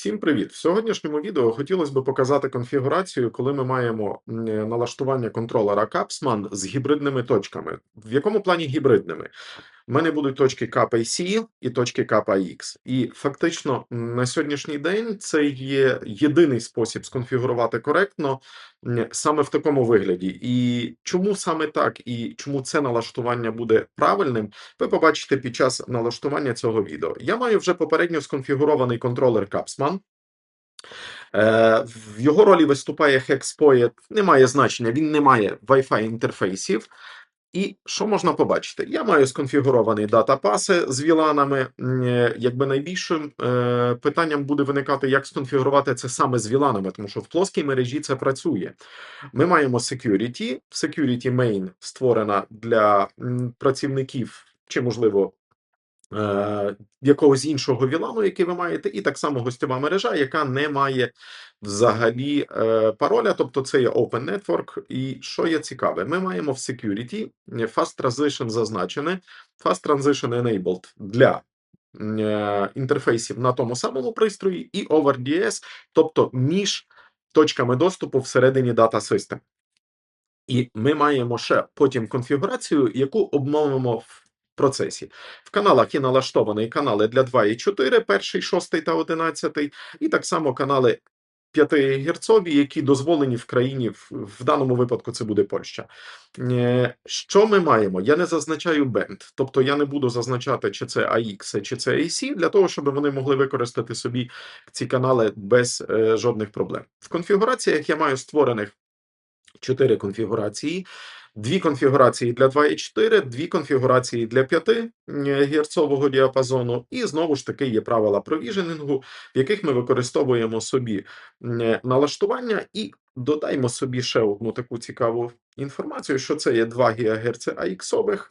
Всім привіт! В сьогоднішньому відео хотілося б показати конфігурацію, коли ми маємо е, налаштування контролера Capsman з гібридними точками. В якому плані гібридними? Мене будуть точки KPC і точки KPX. І фактично на сьогоднішній день це є єдиний спосіб сконфігурувати коректно саме в такому вигляді. І чому саме так, і чому це налаштування буде правильним, ви побачите під час налаштування цього відео. Я маю вже попередньо сконфігурований контролер Capsman. Е, В його ролі виступає HexPoet, немає значення, він не має Wi-Fi інтерфейсів. І що можна побачити? Я маю сконфігуровані датапаси з віланами. Е, Якби найбільшим е, питанням буде виникати, як сконфігурувати це саме з віланами, тому що в плоскій мережі це працює. Ми маємо security. Security main створена для працівників чи, можливо, якогось іншого вілану, який ви маєте, і так само гостьова мережа, яка не має взагалі е, пароля, тобто це є Open Network. І що є цікаве, ми маємо в security е, Fast Transition зазначене, Fast Transition Enabled для е, інтерфейсів на тому самому пристрої, і over DS, тобто між точками доступу всередині Data System. І ми маємо ще потім конфігурацію, яку обновимо в процесі. В каналах є налаштовані канали для 2 і 4, перший, 6 та 11, і так само канали 5 герцові, які дозволені в країні, в, даному випадку це буде Польща. Е, Що ми маємо? Я не зазначаю бенд, тобто я не буду зазначати, чи це AX, чи це AC, для того, щоб вони могли використати собі ці канали без е, жодних проблем. В конфігураціях я маю створених чотири конфігурації. Дві конфігурації для 2.4, дві конфігурації для 5 герцового діапазону, і знову ж таки є правила провіженінгу, в яких ми використовуємо собі е, налаштування і додаємо собі ще одну таку цікаву інформацію, що це є 2 ГГц AX-ових.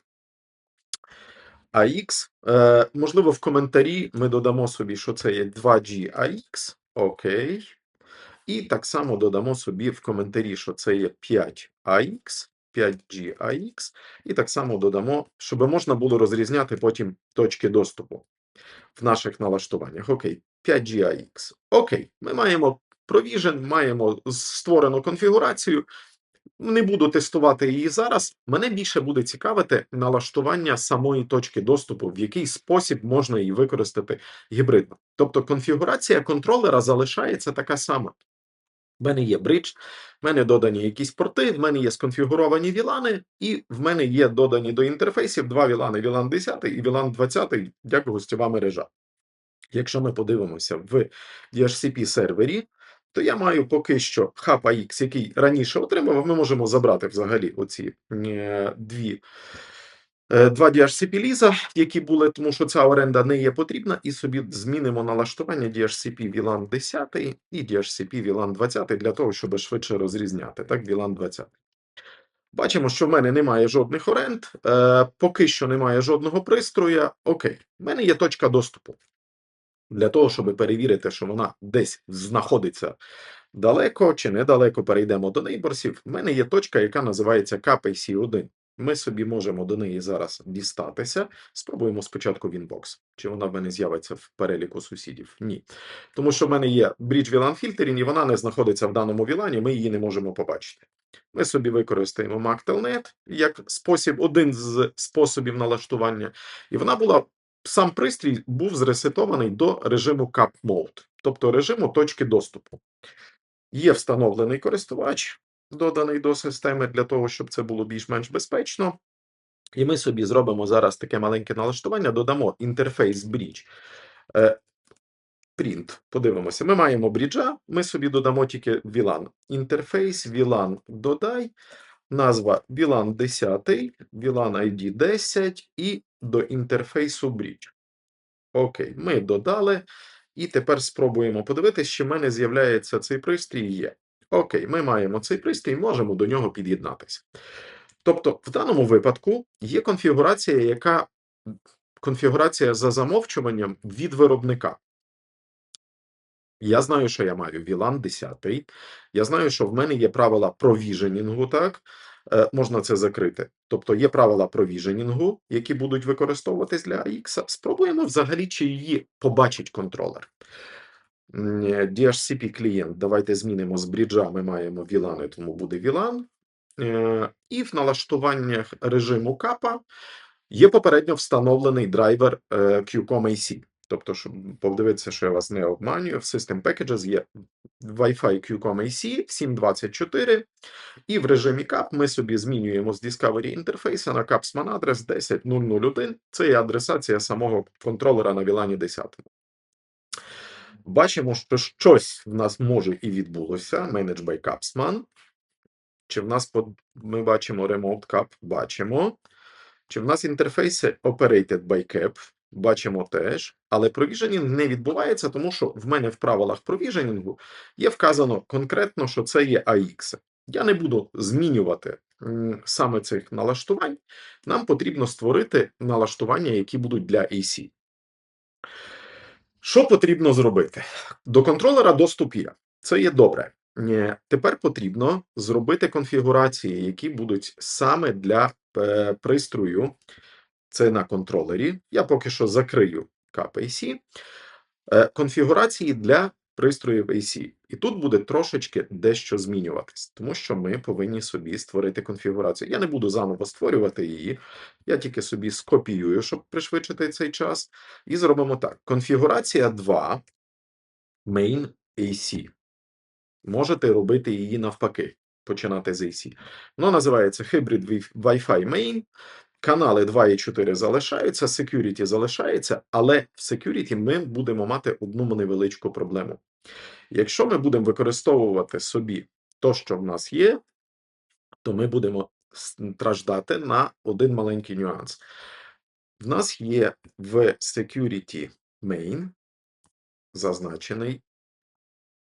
AX. Е, можливо, в коментарі ми додамо собі, що це є 2G AX. Окей. І так само додамо собі в коментарі, що це є 5AX, 5G AX, і так само додамо, щоб можна було розрізняти потім точки доступу в наших налаштуваннях. Окей, 5G AX. Окей, ми маємо Provision, маємо створену конфігурацію. Не буду тестувати її зараз. Мене більше буде цікавити налаштування самої точки доступу, в який спосіб можна її використати гібридно. Тобто конфігурація контролера залишається така сама. В мене є бридж, в мене додані якісь порти, в мене є сконфігуровані вілани, і в мене є додані до інтерфейсів два вілани: вілан 10 і вілан 20, як гостьова мережа. Якщо ми подивимося в DHCP сервері, то я маю поки що хаб AX, який раніше отримав. Ми можемо забрати взагалі оці е, дві. Е, Два DHCP ліза, які були, тому що ця оренда не є потрібна, і собі змінимо налаштування DHCP VLAN 10 і DHCP VLAN 20 для того, щоб швидше розрізняти. Так, VLAN 20. Бачимо, що в мене немає жодних оренд, е, поки що немає жодного пристрою. Окей, в мене є точка доступу. Для того, щоб перевірити, що вона десь знаходиться далеко чи недалеко, перейдемо до нейборсів. В мене є точка, яка називається KPC1. Ми собі можемо до неї зараз дістатися. Спробуємо спочатку Winbox. Чи вона в мене з'явиться в переліку сусідів? Ні. Тому що в мене є Bridge VLAN Filtering, і вона не знаходиться в даному VLAN, ми її не можемо побачити. Ми собі використаємо MAC-Telnet як спосіб, один з способів налаштування, і вона була сам пристрій був зресетований до режиму Cap Mode, тобто режиму точки доступу. Є встановлений користувач, доданий до системи для того, щоб це було більш-менш безпечно. І ми собі зробимо зараз таке маленьке налаштування, додамо інтерфейс Bridge. Е, Print. Подивимося. Ми маємо бріджа, ми собі додамо тільки VLAN. Інтерфейс, VLAN додай, назва VLAN 10, VLAN ID 10 і до інтерфейсу Bridge. Окей, ми додали. І тепер спробуємо подивитися, чи в мене з'являється цей пристрій. Є. Окей, ми маємо цей пристрій, можемо до нього під'єднатися. Тобто, в даному випадку є конфігурація, яка конфігурація за замовчуванням від виробника. Я знаю, що я маю VLAN 10. Я знаю, що в мене є правила провіженінгу, так? Е, можна це закрити. Тобто є правила провіженінгу, які будуть використовуватись для AX. Спробуємо взагалі, чи її побачить контролер. Е, DHCP клієнт. Давайте змінимо з бріджа. Ми маємо VLAN, тому буде VLAN. Е, І в налаштуваннях режиму капа є попередньо встановлений драйвер е, QCOM AC. Тобто, щоб подивитися, що я вас не обманюю, в System Packages є Wi-Fi QCOM AC 724, і в режимі CAP ми собі змінюємо з Discovery інтерфейсу на Capsman адрес 10001. Це є адресація самого контролера на VLAN 10. Бачимо, що щось в нас може і відбулося. Manage by Capsman. Чи в нас по- ми бачимо Remote Cap? Бачимо. Чи в нас інтерфейси Operated by Cap? Бачимо теж. Але провіженінг не відбувається, тому що в мене в правилах провіженінгу є вказано конкретно, що це є AX. Я не буду змінювати саме цих налаштувань. Нам потрібно створити налаштування, які будуть для AC. Що потрібно зробити? До контролера доступ є. Це є добре. Е, Тепер потрібно зробити конфігурації, які будуть саме для е, пристрою. Це на контролері. Я поки що закрию KPAC. Е, Конфігурації для пристроїв AC. І тут буде трошечки дещо змінюватись, тому що ми повинні собі створити конфігурацію. Я не буду заново створювати її. Я тільки собі скопіюю, щоб пришвидшити цей час. І зробимо так: конфігурація 2 main AC. Можете робити її навпаки, починати з AC. Воно називається Hybrid Wi- Wi-Fi Main. Канали 2 і 4 залишаються, security залишається, але в security ми будемо мати одну невеличку проблему. Якщо ми будемо використовувати собі то, що в нас є, то ми будемо страждати на один маленький нюанс. В нас є в security main зазначений,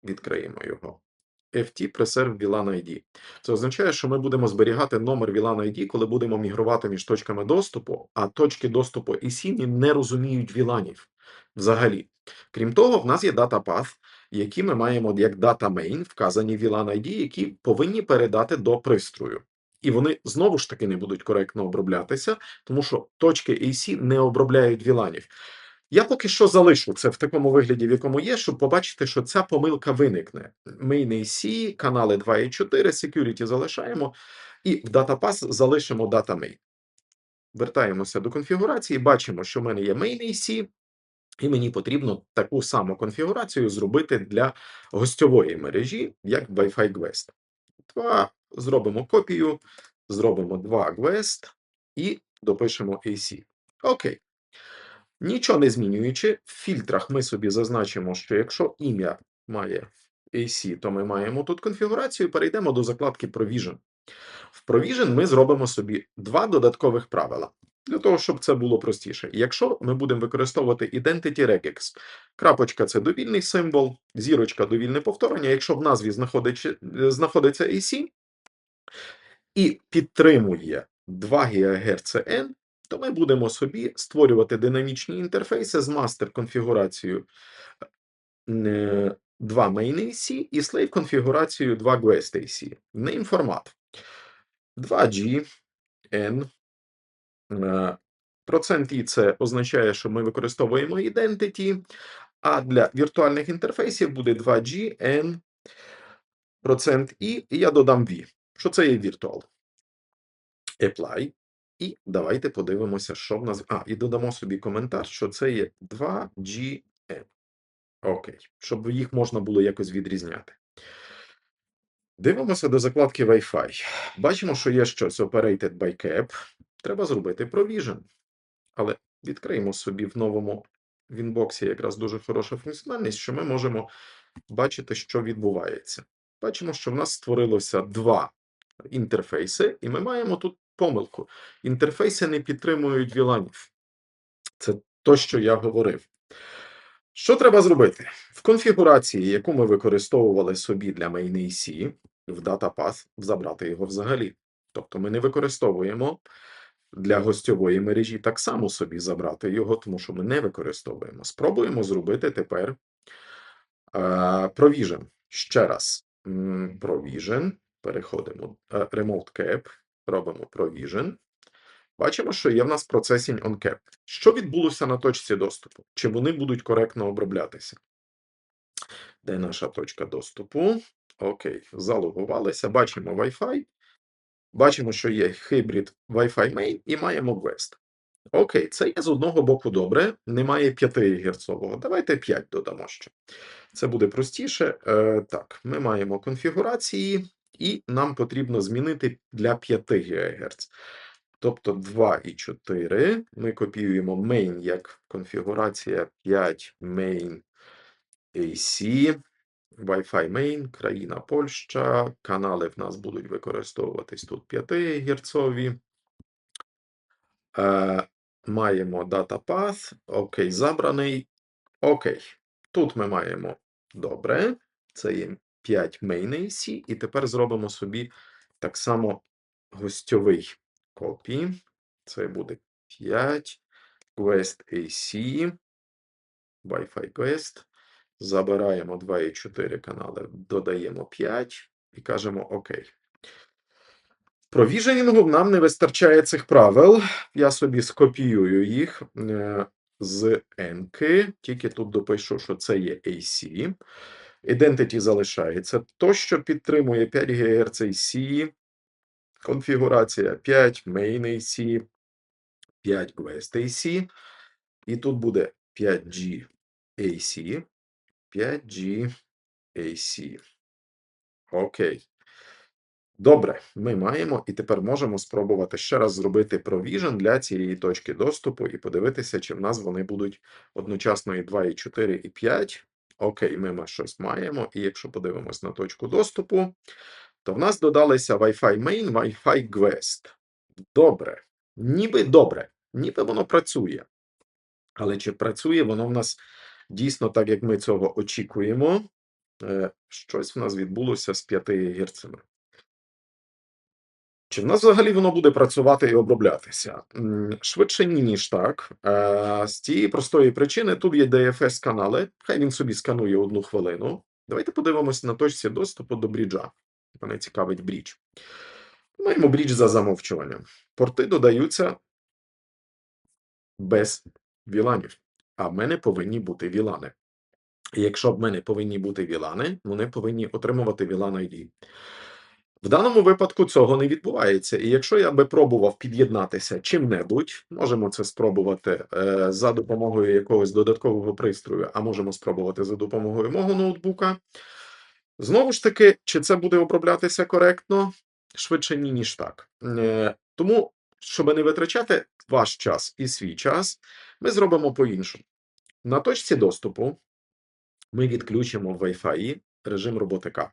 відкриємо його. FT Preserve VLAN ID. Це означає, що ми будемо зберігати номер VLAN ID, коли будемо мігрувати між точками доступу, а точки доступу і сіні не розуміють VLANів взагалі. Крім того, в нас є data path, які ми маємо як data main, вказані VLAN ID, які повинні передати до пристрою. І вони знову ж таки не будуть коректно оброблятися, тому що точки AC не обробляють VLANів. Я поки що залишу це в такому вигляді, в якому є, щоб побачити, що ця помилка виникне. Main AC, канали 2 і 4, security залишаємо, і в DataPass залишимо data main. Вертаємося до конфігурації, бачимо, що в мене є main AC, і мені потрібно таку саму конфігурацію зробити для гостьової мережі, як Wi-Fi Guest. Два, зробимо копію, зробимо 2 Guest і допишемо AC. Окей. Нічого не змінюючи, в фільтрах ми собі зазначимо, що якщо ім'я має AC, то ми маємо тут конфігурацію. Перейдемо до закладки Provision. В Provision ми зробимо собі два додаткових правила. Для того, щоб це було простіше. Якщо ми будемо використовувати Identity Regex, крапочка це довільний символ, зірочка довільне повторення. Якщо в назві знаходиться, AC і підтримує 2 ГГц N, то ми будемо собі створювати динамічні інтерфейси з мастер конфігурацією 2 main AC і slave конфігурацією 2 guest AC. Name формат 2G N. Е, Процент І це означає, що ми використовуємо identity, а для віртуальних інтерфейсів буде 2G N процент І, і я додам V, що це є virtual. Apply. І давайте подивимося, що в нас. А, і додамо собі коментар, що це є 2GN. Окей, щоб їх можна було якось відрізняти. Дивимося до закладки Wi-Fi. Бачимо, що є щось Operated by Cap. Треба зробити Provision. Але відкриємо собі в новому Winbox якраз дуже хороша функціональність, що ми можемо бачити, що відбувається. Бачимо, що в нас створилося два інтерфейси, і ми маємо тут помилку. Інтерфейси не підтримують VLANів. Це то, що я говорив. Що треба зробити? В конфігурації, яку ми використовували собі для main.ac, в DataPath забрати його взагалі. Тобто ми не використовуємо для гостьової мережі так само собі забрати його, тому що ми не використовуємо. Спробуємо зробити тепер Provision. Ще раз. Provision. Переходимо. е, Remote Cap. Робимо Provision. Бачимо, що є в нас Processing on Cap. Що відбулося на точці доступу? Чи вони будуть коректно оброблятися? Де наша точка доступу? Окей, залогувалися. Бачимо Wi-Fi. Бачимо, що є hybrid Wi-Fi main і маємо Guest. Окей, це є з одного боку добре. Немає 5 герцового. Давайте 5 додамо ще. Це буде простіше. Е, так, ми маємо конфігурації, і нам потрібно змінити для 5 ГГц. Тобто 2 і 4. Ми копіюємо main як конфігурація 5 main AC. Wi-Fi main, країна Польща. Канали в нас будуть використовуватись тут 5 герцові. Е, маємо data path. Окей, забраний. Окей. Тут ми маємо добре. Це є 5 main AC. І тепер зробимо собі так само гостьовий копій. Це буде 5 Quest AC. Wi-Fi Quest. Забираємо 2 і 4 канали, додаємо 5 і кажемо ОК. Провіженінгу нам не вистачає цих правил. Я собі скопіюю їх е, з Енки, тільки тут допишу, що це є AC. Identity залишається. То, що підтримує 5 ГГц AC, конфігурація 5, Main AC, 5 Quest AC, і тут буде 5G AC, 5G AC. Окей. Добре, ми маємо і тепер можемо спробувати ще раз зробити провіжен для цієї точки доступу і подивитися, чи в нас вони будуть одночасно і 2, і 4, і 5. Окей, ми щось маємо. І якщо подивимось на точку доступу, то в нас додалися Wi-Fi main, Wi-Fi Guest. Добре. Ніби добре, ніби воно працює. Але чи працює воно в нас дійсно так, як ми цього очікуємо? Е, Щось в нас відбулося з 5 герцами. Чи в нас взагалі воно буде працювати і оброблятися? Швидше ні, ніж так. Е, З тієї простої причини тут є DFS-канали, хай він собі сканує одну хвилину. Давайте подивимось на точці доступу до бріджа. Мене цікавить брідж. Маємо брідж за замовчуванням. Порти додаються без віланів. А в мене повинні бути вілани. І якщо в мене повинні бути вілани, вони повинні отримувати VLAN ID. В даному випадку цього не відбувається. І якщо я би пробував під'єднатися чим-небудь, можемо це спробувати е, за допомогою якогось додаткового пристрою, а можемо спробувати за допомогою мого ноутбука. Знову ж таки, чи це буде оброблятися коректно? Швидше ні, ніж так. Е, тому, щоб не витрачати ваш час і свій час, ми зробимо по-іншому. На точці доступу ми відключимо в Wi-Fi режим роботи кап.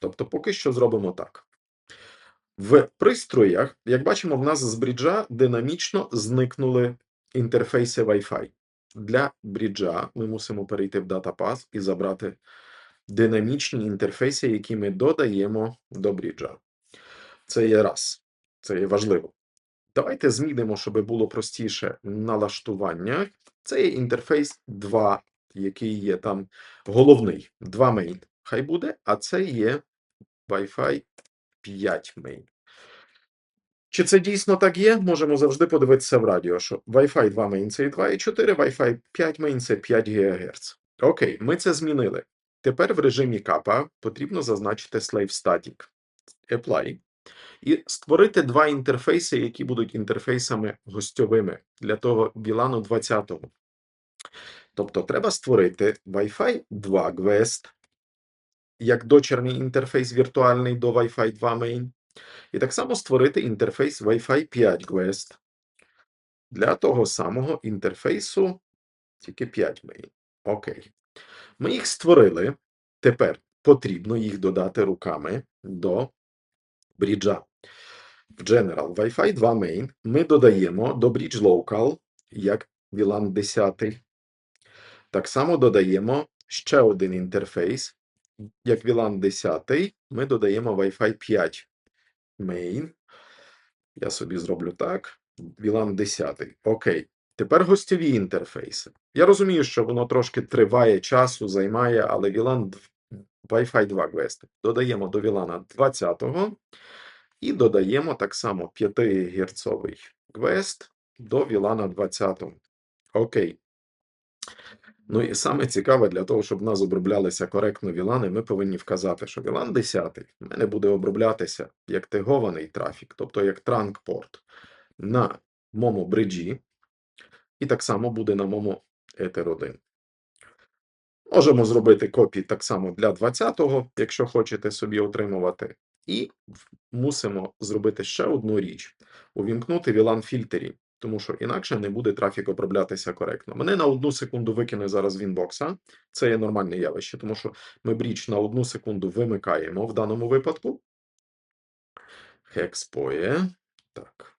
Тобто, поки що зробимо так. В пристроях, як бачимо, в нас з бріджа динамічно зникнули інтерфейси Wi-Fi. Для бріджа ми мусимо перейти в DataPath і забрати динамічні інтерфейси, які ми додаємо до бріджа. Це є раз. Це є важливо. Давайте змінимо, щоб було простіше налаштування. Це є інтерфейс 2, який є там головний. 2 main. Хай буде, а це є Wi-Fi 5 main. Чи це дійсно так є? Можемо завжди подивитися в радіо, що Wi-Fi 2 main це 2,4, Wi-Fi 5 main це 5 ГГц. Окей, ми це змінили. Тепер в режимі капа потрібно зазначити Slave Static Apply і створити два інтерфейси, які будуть інтерфейсами гостьовими для того VLAN 20. Тобто треба створити Wi-Fi 2 Guest, як дочерний інтерфейс віртуальний до Wi-Fi 2 main. І так само створити інтерфейс Wi-Fi 5 Guest для того самого інтерфейсу, тільки 5 main. Окей. Ми їх створили. Тепер потрібно їх додати руками до бріджа. В General Wi-Fi 2 main ми додаємо до Bridge Local як VLAN 10. Так само додаємо ще один інтерфейс. Як VLAN 10, ми додаємо Wi-Fi 5 main. Я собі зроблю так. VLAN 10. Окей. Тепер гостьові інтерфейси. Я розумію, що воно трошки триває часу, займає, але VLAN Wi-Fi 2 Guest. Додаємо до VLAN 20 і додаємо так само 5 герцовий Guest до VLAN 20. Окей. Ну і саме цікаве, для того, щоб в нас оброблялися коректно вілани, ми повинні вказати, що вілан 10 в мене буде оброблятися як тегований трафік, тобто як транкпорт на моєму бриджі, і так само буде на моєму Ether 1. Можемо зробити копії так само для 20-го, якщо хочете собі отримувати. І мусимо зробити ще одну річ: увімкнути VLAN фільтрі, тому що інакше не буде трафік оброблятися коректно. Мене на одну секунду викине зараз з Вінбокса. Це є нормальне явище, тому що ми бріч на одну секунду вимикаємо в даному випадку. Хекспоє. Так,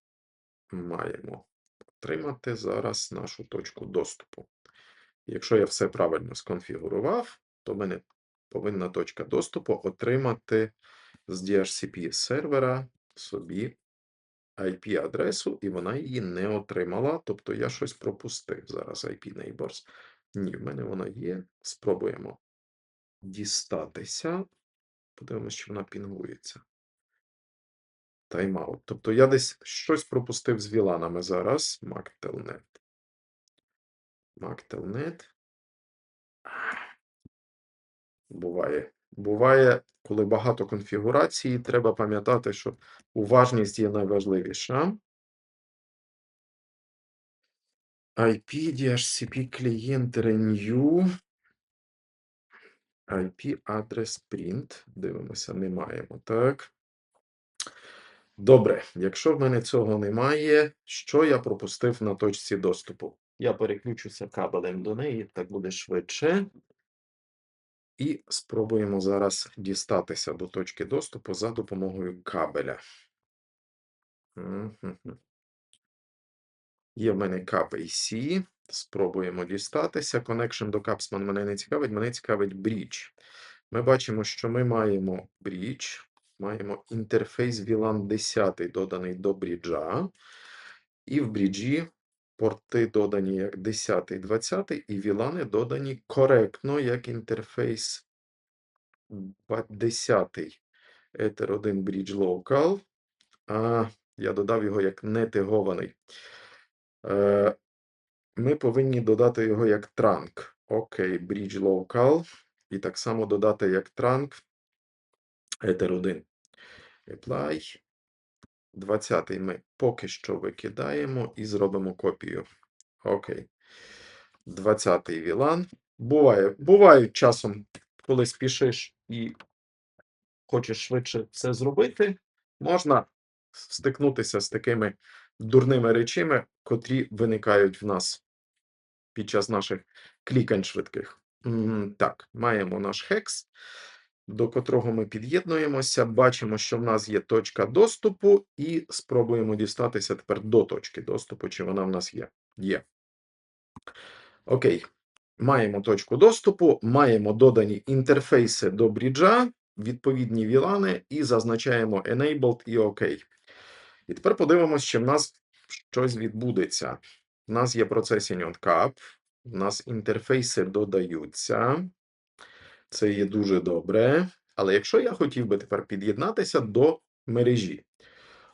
маємо отримати зараз нашу точку доступу. Якщо я все правильно сконфігурував, то в мене повинна точка доступу отримати з DHCP сервера собі IP-адресу, і вона її не отримала. Тобто я щось пропустив зараз IP Neighbors. Ні, в мене вона є. Спробуємо дістатися. Подивимось, чи вона пінгується. Тайм-аут. Тобто я десь щось пропустив з віланами зараз. MacTelnet. MacTelnet. Буває. Буває, коли багато конфігурацій, треба пам'ятати, що уважність є найважливіша. IP, DHCP клієнт renew. IP адрес print. Дивимося, не маємо. Так. Добре, якщо в мене цього немає, що я пропустив на точці доступу? Я переключуся кабелем до неї, так буде швидше. І спробуємо зараз дістатися до точки доступу за допомогою кабеля. Є в мене кап AC. Спробуємо дістатися. Connection до Capsman мене не цікавить, мене цікавить Bridge. Ми бачимо, що ми маємо Bridge, маємо інтерфейс VLAN 10 доданий до бріджа. І в бріджі порти додані як 10, 20, і VLAN додані коректно як інтерфейс 10. Ether 1 Bridge Local. А я додав його як нетегований. Е, Ми повинні додати його як транк. Окей, Bridge Local. І так само додати як транк Ether 1. Apply. 20 ми поки що викидаємо і зробимо копію. Окей. 20-й VLAN. Буває, бувають часом, коли спішиш і хочеш швидше це зробити, можна стикнутися з такими дурними речами, котрі виникають в нас під час наших клікань швидких. Так, маємо наш хекс, до котрого ми під'єднуємося. Бачимо, що в нас є точка доступу, і спробуємо дістатися тепер до точки доступу, чи вона в нас є. Є. Окей. Маємо точку доступу, маємо додані інтерфейси до бріджа, відповідні вілани, і зазначаємо Enabled і ОК. І тепер подивимося, чи в нас щось відбудеться. У нас є Processing on Cap, у нас інтерфейси додаються. Це є дуже добре. Але якщо я хотів би тепер під'єднатися до мережі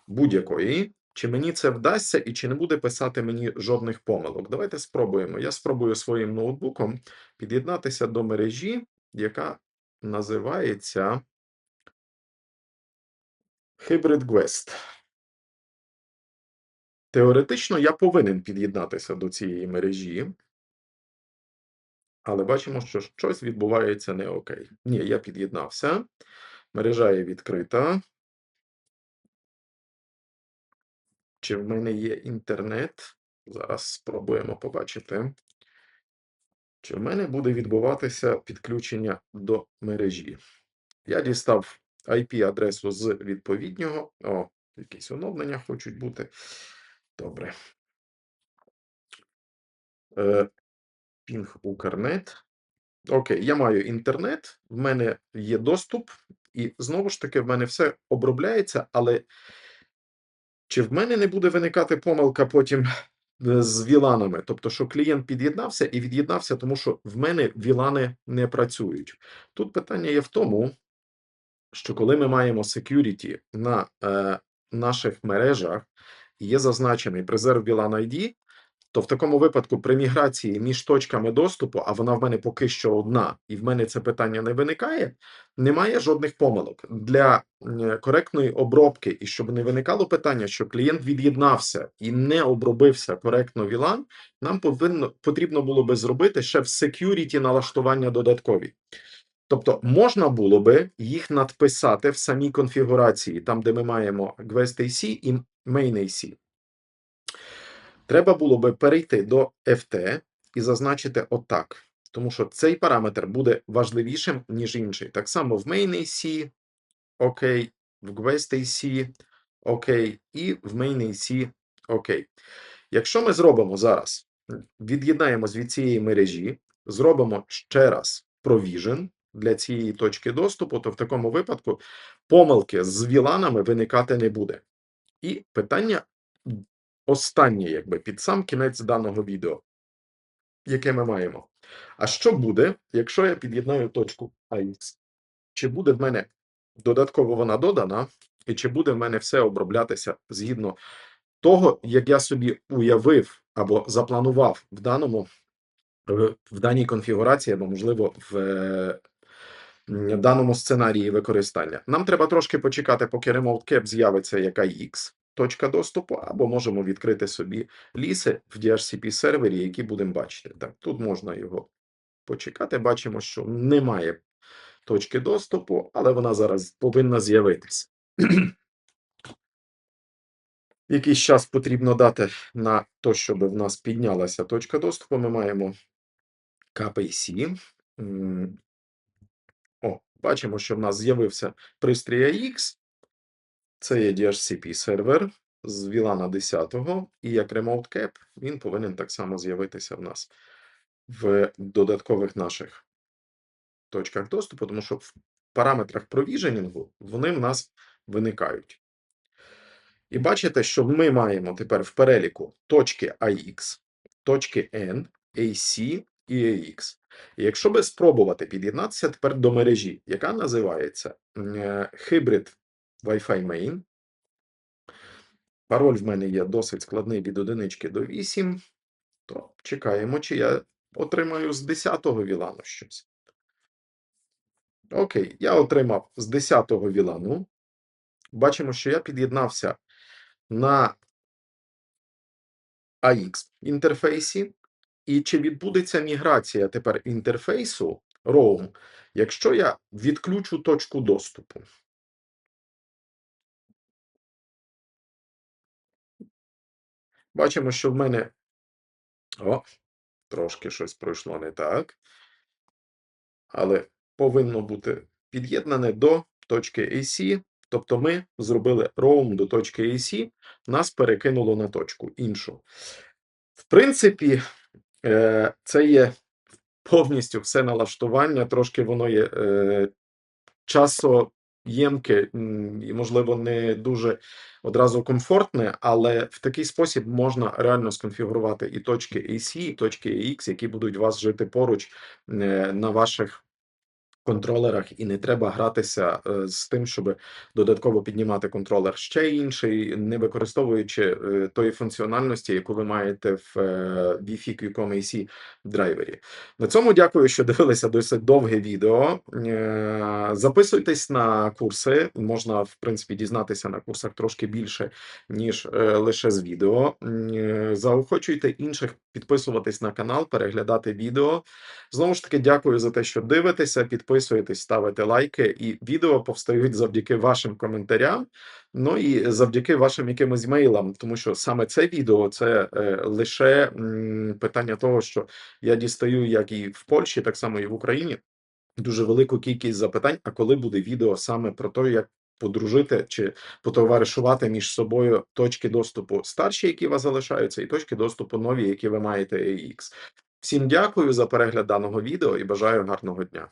будь-якої, чи мені це вдасться і чи не буде писати мені жодних помилок? Давайте спробуємо. Я спробую своїм ноутбуком під'єднатися до мережі, яка називається Hybrid Quest. Теоретично я повинен під'єднатися до цієї мережі, але бачимо, що щось відбувається не окей. Ні, я під'єднався. Мережа є відкрита. Чи в мене є інтернет? Зараз спробуємо побачити. Чи в мене буде відбуватися підключення до мережі? Я дістав IP-адресу з відповіднього. О, якісь оновлення хочуть бути. Добре. Пінг Укрнет. Окей, я маю інтернет, в мене є доступ, і знову ж таки, в мене все обробляється, але чи в мене не буде виникати помилка потім е, з віланами? Тобто, що клієнт під'єднався і від'єднався, тому що в мене вілани не працюють. Тут питання є в тому, що коли ми маємо security на е, наших мережах, є зазначений Preserve VLAN ID, то в такому випадку при міграції між точками доступу, а вона в мене поки що одна, і в мене це питання не виникає, немає жодних помилок. Для коректної обробки, і щоб не виникало питання, що клієнт від'єднався і не обробився коректно VLAN, нам повинно потрібно було би зробити ще в security налаштування додаткові. Тобто можна було би їх надписати в самій конфігурації, там, де ми маємо Guest AC і Main AC. Треба було би перейти до FT і зазначити отак, тому що цей параметр буде важливішим, ніж інший. Так само в Main окей, в Guest AC, окей, і в Main AC, окей. Якщо ми зробимо зараз, від'єднаємось від цієї мережі, зробимо ще раз provision для цієї точки доступу, то в такому випадку помилки з віланами виникати не буде. І питання останнє, якби під сам кінець даного відео, яке ми маємо. А що буде, якщо я під'єднаю точку AX? Чи буде в мене додатково вона додана, і чи буде в мене все оброблятися згідно того, як я собі уявив або запланував в даному в даній конфігурації, або, можливо, в даному сценарії використання. Нам треба трошки почекати, поки Remote Cap з'явиться як AX точка доступу, або можемо відкрити собі ліси в DHCP сервері, які будемо бачити. Так, тут можна його почекати. Бачимо, що немає точки доступу, але вона зараз повинна з'явитися. Якийсь час потрібно дати на те, щоб в нас піднялася точка доступу. Ми маємо KPC. О, бачимо, що в нас з'явився пристрій AX. Це є DHCP сервер з VLAN 10, і як Remote Cap він повинен так само з'явитися в нас в додаткових наших точках доступу, тому що в параметрах провіженінгу вони в нас виникають. І бачите, що ми маємо тепер в переліку точки AX, точки N, AC і AX. І якщо би спробувати під'єднатися тепер до мережі, яка називається е, Hybrid Wi-Fi Main, пароль в мене є досить складний від одинички до 8, то чекаємо, чи я отримаю з 10-го вілану щось. Окей, я отримав з 10-го вілану. Бачимо, що я під'єднався на AX інтерфейсі. І чи відбудеться міграція тепер інтерфейсу Roam, якщо я відключу точку доступу? Бачимо, що в мене. О, трошки щось пройшло не так. Але повинно бути під'єднане до точки AC. Тобто ми зробили roam до точки AC, нас перекинуло на точку іншу. В принципі, е, це є повністю все налаштування, трошки воно є е, м, і, можливо, не дуже одразу комфортне, але в такий спосіб можна реально сконфігурувати і точки AC, і точки AX, які будуть у вас жити поруч е, на ваших контролерах, і не треба гратися е, з тим, щоб додатково піднімати контролер ще інший, не використовуючи е, тої функціональності, яку ви маєте в е, Wi-Fi QCOM AC драйвері. На цьому дякую, що дивилися досить довге відео. Записуйтесь на курси. Можна, в принципі, дізнатися на курсах трошки більше, ніж лише з відео. Заохочуйте інших підписуватись на канал, переглядати відео. Знову ж таки, дякую за те, що дивитеся, підписуєтесь, ставите лайки, і відео повстають завдяки вашим коментарям. Ну і завдяки вашим якимось мейлам, тому що саме це відео це е, лише м, питання того, що я дістаю, як і в Польщі, так само і в Україні. Дуже велику кількість запитань. А коли буде відео саме про те, як подружити чи потоваришувати між собою точки доступу старші, які у вас залишаються, і точки доступу нові, які ви маєте AX. Всім дякую за перегляд даного відео і бажаю гарного дня.